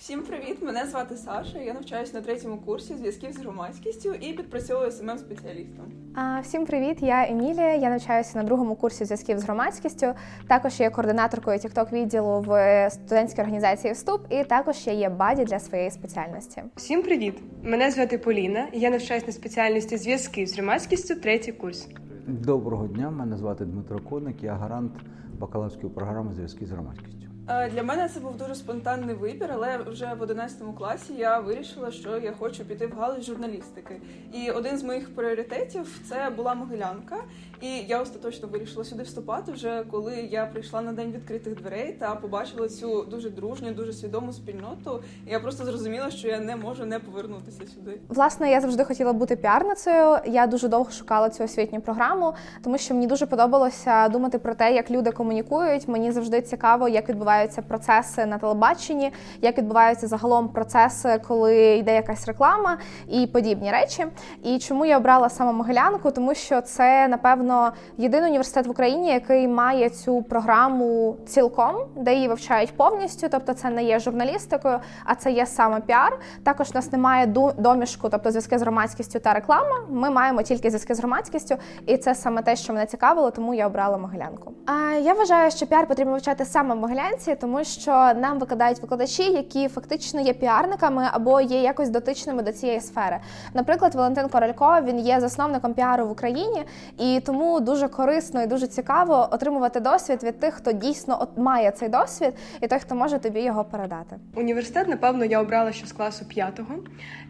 Всім привіт! Мене звати Саша. Я навчаюся на третьому курсі зв'язків з громадськістю і підпрацьовую самим спеціалістом. А, Всім привіт! Я Емілія. Я навчаюся на другому курсі зв'язків з громадськістю. Також є координаторкою TikTok відділу в студентській організації Вступ, і також я є баді для своєї спеціальності. Всім привіт! Мене звати Поліна. Я навчаюсь на спеціальності зв'язки з громадськістю, третій курс. Доброго дня, мене звати Дмитро Коник, я гарант бакалаврської програми зв'язки з громадськістю. Е, Для мене це був дуже спонтанний вибір, але вже в 11 класі я вирішила, що я хочу піти в галузь журналістики. І один з моїх пріоритетів це була Могилянка. І я остаточно вирішила сюди вступати вже коли я прийшла на день відкритих дверей та побачила цю дуже дружню, дуже свідому спільноту. Я просто зрозуміла, що я не можу не повернутися сюди. Власне, я завжди хотіла бути піарницею. Я дуже довго шукала цю освітню програму, тому що мені дуже подобалося думати про те, як люди комунікують. Мені завжди цікаво, як відбуваються процеси на телебаченні, як відбуваються загалом процеси, коли йде якась реклама і подібні речі. І чому я обрала саме Могилянку? Тому що це напевно єдиний університет в Україні, який має цю програму цілком, де її вивчають повністю. Тобто, це не є журналістикою, а це є саме піар. Також у нас немає домішку, тобто зв'язки з громадськістю та реклама. Ми маємо тільки зв'язки з громадськістю, і це саме те, що мене цікавило, тому я обрала Могилянку. А я вважаю, що піар потрібно вивчати саме в Могилянці, тому що нам викладають викладачі, які фактично є піарниками або є якось дотичними до цієї сфери. Наприклад, Валентин Королько він є засновником піару в Україні, і тому дуже корисно і дуже цікаво отримувати досвід від тих, хто дійсно от має цей досвід, і той, хто може тобі його передати. Університет, напевно, я обрала ще з класу п'ятого,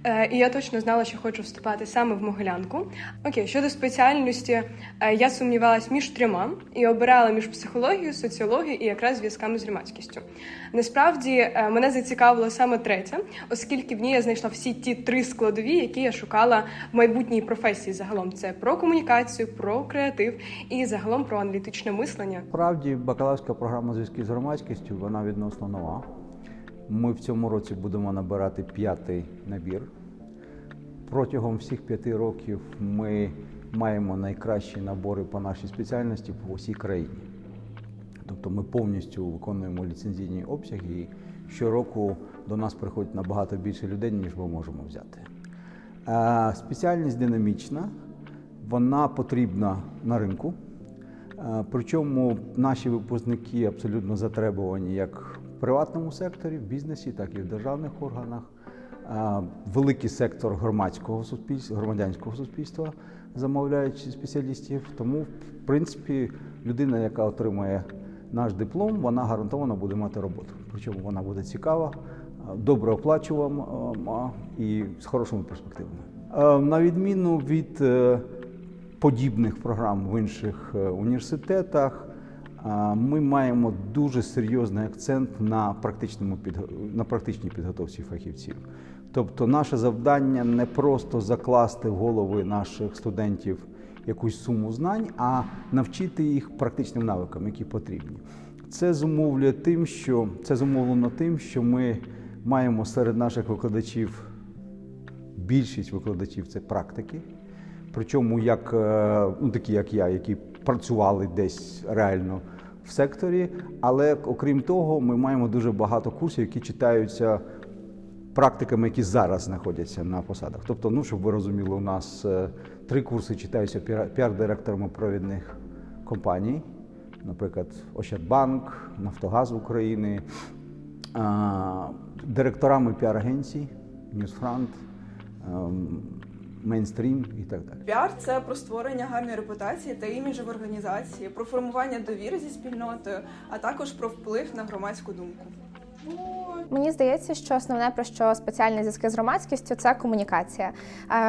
Е, і я точно знала, що хочу вступати саме в Могилянку. Окей, щодо спеціальності, е, я сумнівалась між трьома і обирала між психологією, соціологією і якраз зв'язками з громадськістю. Насправді е, мене зацікавила саме третя, оскільки в ній я знайшла всі ті три складові, які я шукала в майбутній професії. Загалом це про комунікацію, про креатив і загалом про аналітичне мислення. Справді, бакалаврська програма зв'язки з громадськістю вона відносно нова. Ми в цьому році будемо набирати п'ятий набір. Протягом всіх п'яти років ми маємо найкращі набори по нашій спеціальності по всій країні. Тобто ми повністю виконуємо ліцензійні обсяги, і щороку до нас приходить набагато більше людей, ніж ми можемо взяти. Е, Спеціальність динамічна, вона потрібна на ринку. Е, Причому наші випускники абсолютно затребувані як в приватному секторі, в бізнесі, так і в державних органах. Е, Великий сектор громадського суспільства, громадянського суспільства замовляють спеціалістів. Тому, в принципі, людина, яка отримує наш диплом, вона гарантовано буде мати роботу. Причому вона буде цікава, добре оплачувана і з хорошими перспективами. Е, На відміну від е, подібних програм в інших е, університетах. Ми маємо дуже серйозний акцент на практичному на практичній підготовці фахівців. Тобто, наше завдання не просто закласти голови наших студентів якусь суму знань, а навчити їх практичним навикам, які потрібні. Це зумовлює тим, що це зумовлено тим, що ми маємо серед наших викладачів більшість викладачів це практики. Причому як е, ну, такі, як я, які працювали десь реально в секторі. Але окрім того, ми маємо дуже багато курсів, які читаються практиками, які зараз знаходяться на посадах. Тобто, ну щоб ви розуміли, у нас е, три курси читаються піар- піар-директорами провідних компаній, наприклад, Ощадбанк, Нафтогаз України, директорами піар-агенцій, Ньюсфрант, ем, Мейнстрім і так далі. Піар це про створення гарної репутації та іміджу в організації, про формування довіри зі спільнотою, а також про вплив на громадську думку. Мені здається, що основне про що спеціальні зв'язки з громадськістю це комунікація.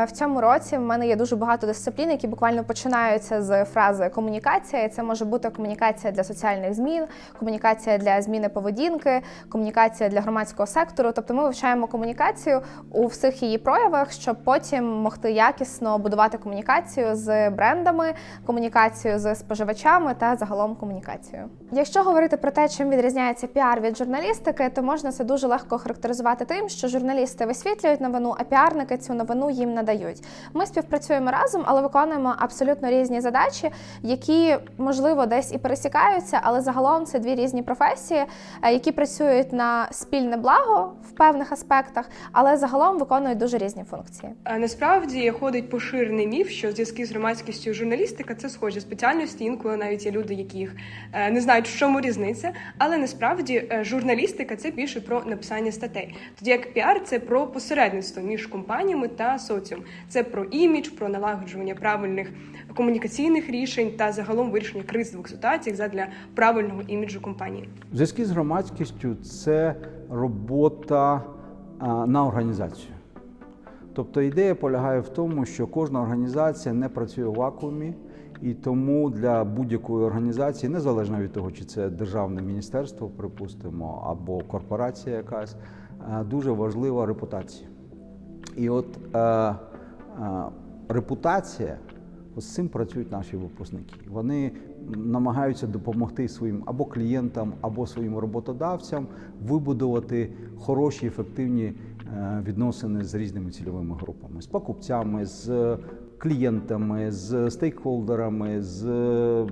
В цьому році в мене є дуже багато дисциплін, які буквально починаються з фрази комунікація. І це може бути комунікація для соціальних змін, комунікація для зміни поведінки, комунікація для громадського сектору. Тобто ми вивчаємо комунікацію у всіх її проявах, щоб потім могти якісно будувати комунікацію з брендами, комунікацію з споживачами та загалом комунікацію. Якщо говорити про те, чим відрізняється піар від журналістики, то можна це дуже легко характеризувати тим, що журналісти висвітлюють новину, а піарники цю новину їм надають. Ми співпрацюємо разом, але виконуємо абсолютно різні задачі, які можливо десь і пересікаються, але загалом це дві різні професії, е, які працюють на спільне благо в певних аспектах, але загалом виконують дуже різні функції. Насправді ходить поширений міф, що зв'язки з громадськістю журналістика це схожі спеціальності. Інколи навіть є люди, які їх е, не знають, в чому різниця. Але насправді е, журналістика це більше про написання статей. Тоді як піар це про посередництво між компаніями та соціум. Це про імідж, про налагоджування правильних комунікаційних рішень та загалом вирішення кризових ситуацій задля правильного іміджу компанії. Зв'язки з громадськістю це робота на організацію. Тобто ідея полягає в тому, що кожна організація не працює в вакуумі, і тому для будь-якої організації, незалежно від того, чи це державне міністерство, припустимо, або корпорація якась, дуже важлива репутація. І от е, е, репутація, от з цим працюють наші випускники. Вони намагаються допомогти своїм або клієнтам, або своїм роботодавцям вибудувати хороші, ефективні е, відносини з різними цільовими групами, з покупцями, з клієнтами, з стейкхолдерами, з е,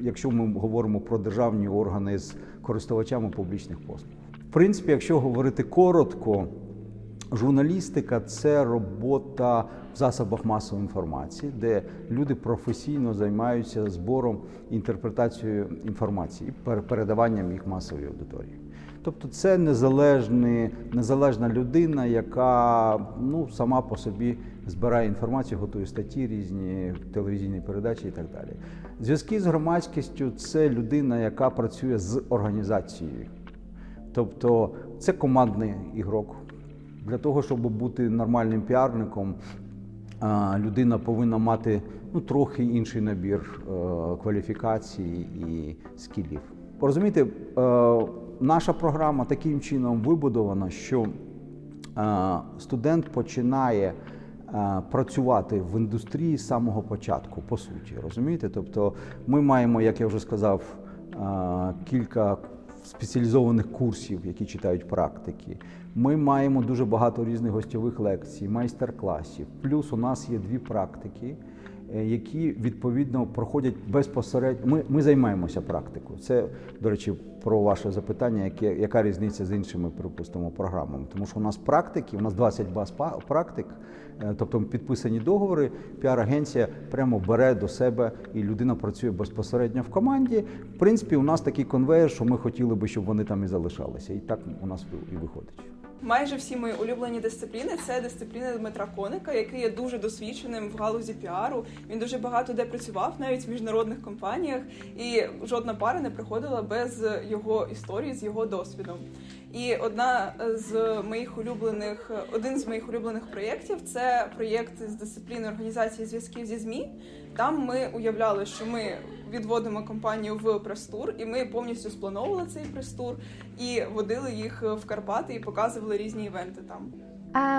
якщо ми говоримо про державні органи, з користувачами публічних послуг. В принципі, якщо говорити коротко, Журналістика це робота в засобах масової інформації, де люди професійно займаються збором інтерпретацією інформації і передаванням їх масовій аудиторії. Тобто це незалежна людина, яка ну, сама по собі збирає інформацію, готує статті, різні телевізійні передачі і так далі. Зв'язки з громадськістю це людина, яка працює з організацією. Тобто це командний ігрок. Для того, щоб бути нормальним піарником, людина повинна мати ну, трохи інший набір е, кваліфікацій і скілів. Розумієте, е, наша програма таким чином вибудована, що е, студент починає е, працювати в індустрії з самого початку, по суті, розумієте? Тобто ми маємо, як я вже сказав, е, кілька спеціалізованих курсів, які читають практики. Ми маємо дуже багато різних гостьових лекцій, майстер-класів. Плюс у нас є дві практики, які відповідно проходять безпосередньо. Ми, ми займаємося практикою. Це, до речі, про ваше запитання, яке, яка різниця з іншими, припустимо, програмами. Тому що у нас практики, у нас 20 баз практик, е, тобто підписані договори, піар-агенція прямо бере до себе і людина працює безпосередньо в команді. В принципі, у нас такий конвейер, що ми хотіли би, щоб вони там і залишалися. І так у нас і виходить. Майже всі мої улюблені дисципліни це дисципліни Дмитра Коника, який є дуже досвідченим в галузі піару. Він дуже багато де працював, навіть в міжнародних компаніях, і жодна пара не приходила без його історії, з його досвідом. І одна з моїх улюблених, один з моїх улюблених проєктів це проєкт з дисципліни організації зв'язків зі ЗМІ. Там ми уявляли, що ми відводимо компанію в прес-тур, і ми повністю сплановували цей прес-тур і водили їх в Карпати і показували різні івенти там.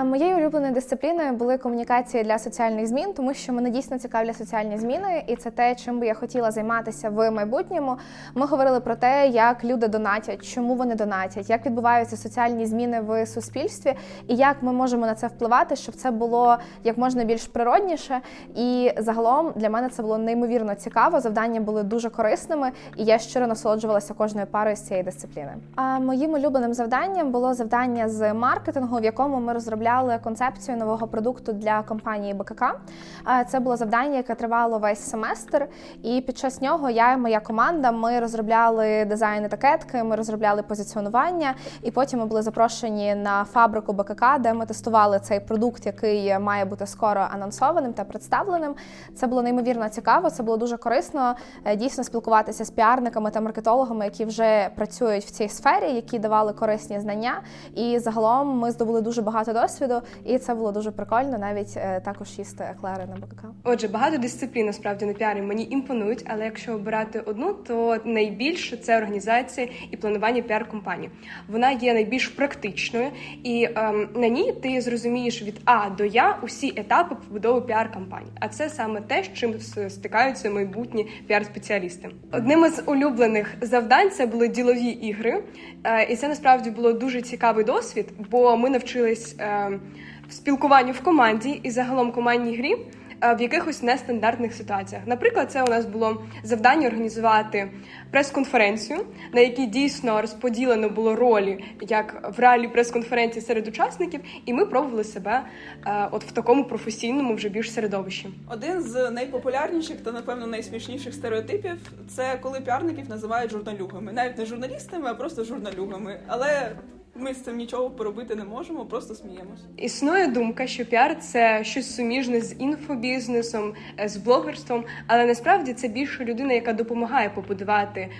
Моєю улюбленою дисципліною були комунікації для соціальних змін, тому що мене дійсно цікавлять соціальні зміни, і це те, чим би я хотіла займатися в майбутньому. Ми говорили про те, як люди донатять, чому вони донатять, як відбуваються соціальні зміни в суспільстві, і як ми можемо на це впливати, щоб це було як можна більш природніше. І загалом для мене це було неймовірно цікаво. Завдання були дуже корисними, і я щиро насолоджувалася кожною парою з цієї дисципліни. А моїм улюбленим завданням було завдання з маркетингу, в якому ми розробляли концепцію нового продукту для компанії БКК. Це було завдання, яке тривало весь семестр. І під час нього я і моя команда ми розробляли дизайн етикетки, ми розробляли позиціонування, і потім ми були запрошені на фабрику БКК, де ми тестували цей продукт, який має бути скоро анонсованим та представленим. Це було неймовірно цікаво. Це було дуже корисно е, дійсно спілкуватися з піарниками та маркетологами, які вже працюють в цій сфері, які давали корисні знання. І загалом ми здобули дуже багато досвіду, і це було дуже прикольно, навіть е, також їсти еклери на БКК. Отже, багато дисциплін насправді на піарі мені імпонують, але якщо обирати одну, то найбільше це організація і планування піар-компаній. Вона є найбільш практичною, і ем, на ній ти зрозумієш від А до Я усі етапи побудови піар-кампаній. А це саме те, з чим стикаються майбутні піар-спеціалісти. Одним із улюблених завдань це були ділові ігри, Е, і це насправді було дуже цікавий досвід, бо ми навчились в спілкуванню в команді і загалом командній грі е, в якихось нестандартних ситуаціях. Наприклад, це у нас було завдання організувати прес-конференцію, на якій дійсно розподілено було ролі як в реальній прес-конференції серед учасників, і ми пробували себе е, от в такому професійному вже більш середовищі. Один з найпопулярніших та напевно найсмішніших стереотипів це коли піарників називають журналюгами, навіть не журналістами, а просто журналюгами. Але ми з цим нічого поробити не можемо, просто сміємось. Існує думка, що піар це щось суміжне з інфобізнесом, е, з блогерством, але насправді це більше людина, яка допомагає побудувати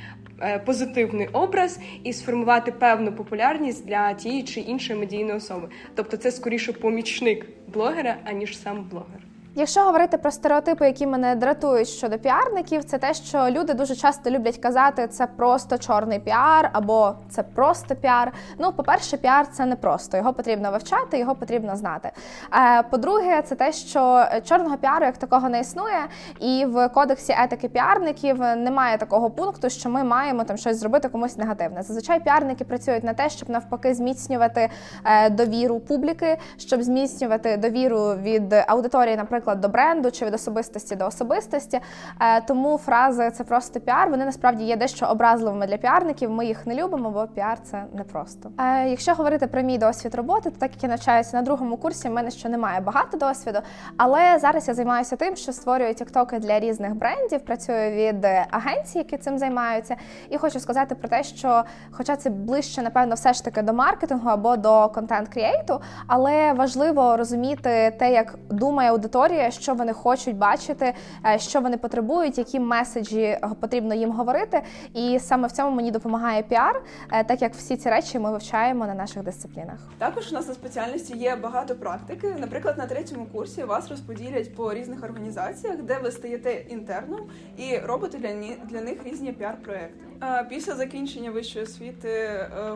е, позитивний образ і сформувати певну популярність для тієї чи іншої медійної особи. Тобто, це скоріше помічник блогера, аніж сам блогер. Якщо говорити про стереотипи, які мене дратують щодо піарників, це те, що люди дуже часто люблять казати, це просто чорний піар або це просто піар. Ну, по-перше, піар це не просто його потрібно вивчати, його потрібно знати. Е, По-друге, це те, що чорного піару як такого не існує, і в кодексі етики піарників немає такого пункту, що ми маємо там щось зробити комусь негативне. Зазвичай піарники працюють на те, щоб навпаки зміцнювати е, довіру публіки, щоб зміцнювати довіру від аудиторії, наприклад, до бренду чи від особистості до особистості. Е, Тому фрази це просто піар. Вони насправді є дещо образливими для піарників. Ми їх не любимо, бо піар це не просто. Е, Якщо говорити про мій досвід роботи, то так як я навчаюся на другому курсі, в мене ще немає багато досвіду. Але зараз я займаюся тим, що створюю тіктоки для різних брендів, працюю від агенцій, які цим займаються. І хочу сказати про те, що, хоча це ближче, напевно, все ж таки до маркетингу або до контент-кріейту, але важливо розуміти те, як думає аудиторія, що вони хочуть бачити, е, що вони потребують, які меседжі е, потрібно їм говорити. І саме в цьому мені допомагає піар, е, так як всі ці речі ми вивчаємо на наших дисциплінах. Також у нас на спеціальності є багато практики. Наприклад, на третьому курсі вас розподілять по різних організаціях, де ви стаєте інтерном і робите для ні- для них різні піар-проекти. Після закінчення вищої освіти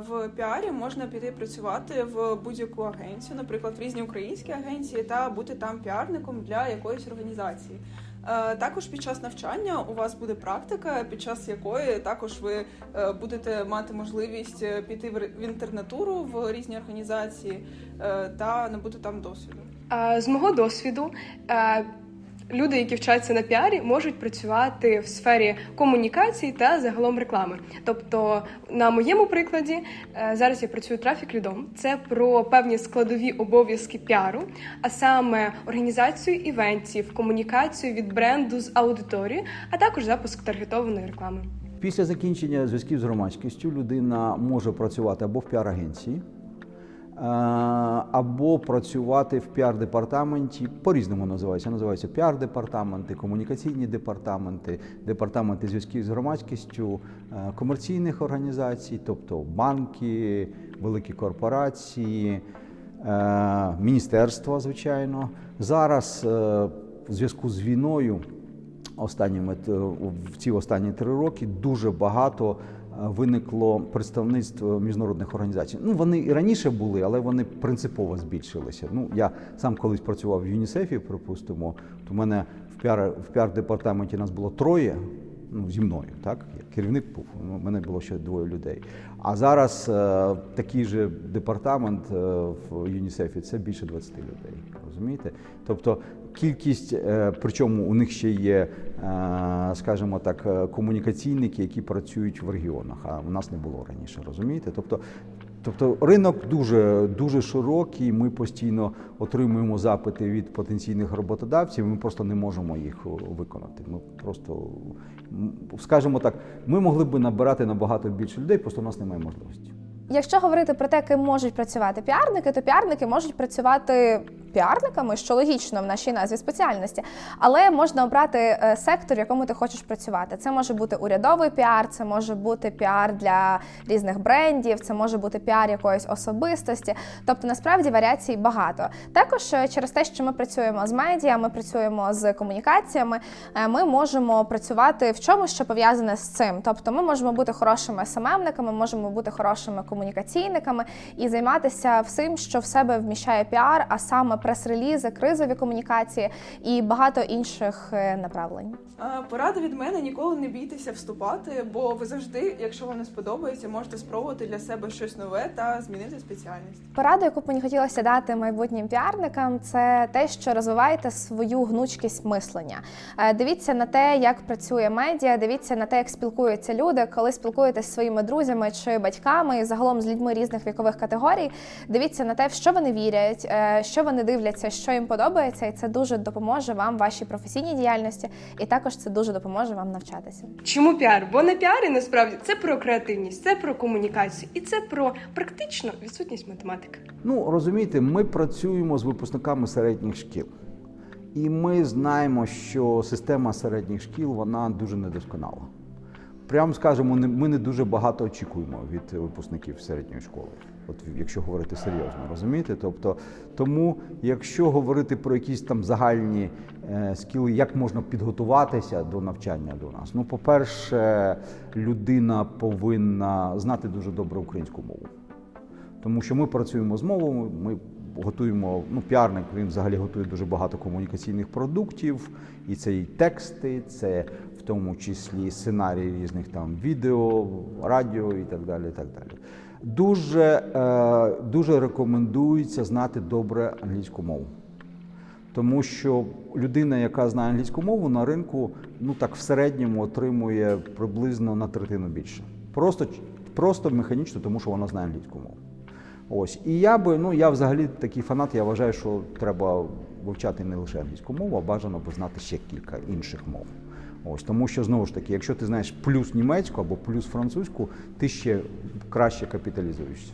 в піарі можна піти працювати в будь-яку агенцію, наприклад, в різні українські агенції, та бути там піарником для якоїсь організації. Е, Також під час навчання у вас буде практика, під час якої також ви е, будете мати можливість е, піти в інтернатуру в різні організації та набути там досвіду. З мого досвіду, люди, які вчаться на піарі, можуть працювати в сфері комунікацій та загалом реклами. Тобто, на моєму прикладі, е, зараз я працюю трафік лідом. Це про певні складові обов'язки піару, а саме організацію івентів, комунікацію від бренду з аудиторією, а також запуск таргетованої реклами. Після закінчення зв'язків з громадськістю людина може працювати або в піар-агенції, або працювати в піар-департаменті. По-різному називається. Називаються піар-департаменти, комунікаційні департаменти, департаменти зв'язків з громадськістю, е, комерційних організацій, тобто банки, великі корпорації, е, міністерства, звичайно. Зараз е, в зв'язку з війною останніми в ці останні три роки дуже багато е, виникло представництво міжнародних організацій. Ну вони і раніше були, але вони принципово збільшилися. Ну я сам колись працював в ЮНІСЕФі, припустимо. То в мене в піар в піар департаменті нас було троє. Ну, зі мною, так керівник був. Ну, в мене було ще двоє людей. А зараз е, такий же департамент е, в ЮНІСЕФі це більше 20 людей. Розумієте? Тобто кількість, е, причому у них ще є, скажімо так, комунікаційники, які працюють в регіонах, а у нас не було раніше. Розумієте? Тобто, тобто ринок дуже дуже широкий. Ми постійно отримуємо запити від потенційних роботодавців. Ми просто не можемо їх виконати. Ми просто скажімо так, ми могли б набирати набагато більше людей, просто у нас немає можливості. Якщо говорити про те, ким можуть працювати піарники, то піарники можуть працювати піарниками, що логічно в нашій назві спеціальності, але можна обрати е, сектор, в якому ти хочеш працювати. Це може бути урядовий піар, це може бути піар для різних брендів, це може бути піар якоїсь особистості. Тобто, насправді варіацій багато. Також е, через те, що ми працюємо з медіа, ми працюємо з комунікаціями, е, ми можемо працювати в чомусь, що пов'язане з цим. Тобто, ми можемо бути хорошими СММниками, можемо бути хорошими комунікаційниками і займатися всім, що в себе вміщає піар, а саме прес-релізи, кризові комунікації і багато інших е, направлень. Порада від мене ніколи не бійтеся вступати, бо ви завжди, якщо вам не сподобається, можете спробувати для себе щось нове та змінити спеціальність. Пораду, яку б мені хотілося дати майбутнім піарникам, це те, що розвивайте свою гнучкість мислення. Е, Дивіться на те, як працює медіа, дивіться на те, як спілкуються люди, коли спілкуєтесь зі своїми друзями чи батьками, і загалом з людьми різних вікових категорій. Дивіться на те, в що вони вірять, е, що вони дивляться, що їм подобається, і це дуже допоможе вам в вашій професійній діяльності, і також це дуже допоможе вам навчатися. Чому піар? Бо на піарі насправді це про креативність, це про комунікацію і це про практично відсутність математики. Ну розумієте, ми працюємо з випускниками середніх шкіл, і ми знаємо, що система середніх шкіл вона дуже недосконала. Прямо скажемо, ми не дуже багато очікуємо від випускників середньої школи. От якщо говорити серйозно, розумієте? Тобто, тому, якщо говорити про якісь там загальні е, скіли, як можна підготуватися до навчання до нас, ну, по-перше, людина повинна знати дуже добре українську мову. Тому що ми працюємо з мовою, ми готуємо, ну, піарник він взагалі готує дуже багато комунікаційних продуктів, і це і тексти, це тому числі сценарії різних там відео, радіо і так далі. І так далі. Дуже, е, дуже рекомендується знати добре англійську мову. Тому що людина, яка знає англійську мову, на ринку ну так в середньому отримує приблизно на третину більше. Просто, просто механічно, тому що вона знає англійську мову. Ось. І я би, ну я взагалі такий фанат, я вважаю, що треба вивчати не лише англійську мову, а бажано би знати ще кілька інших мов. Ось тому, що знову ж таки, якщо ти знаєш плюс німецьку або плюс французьку, ти ще краще капіталізуєшся.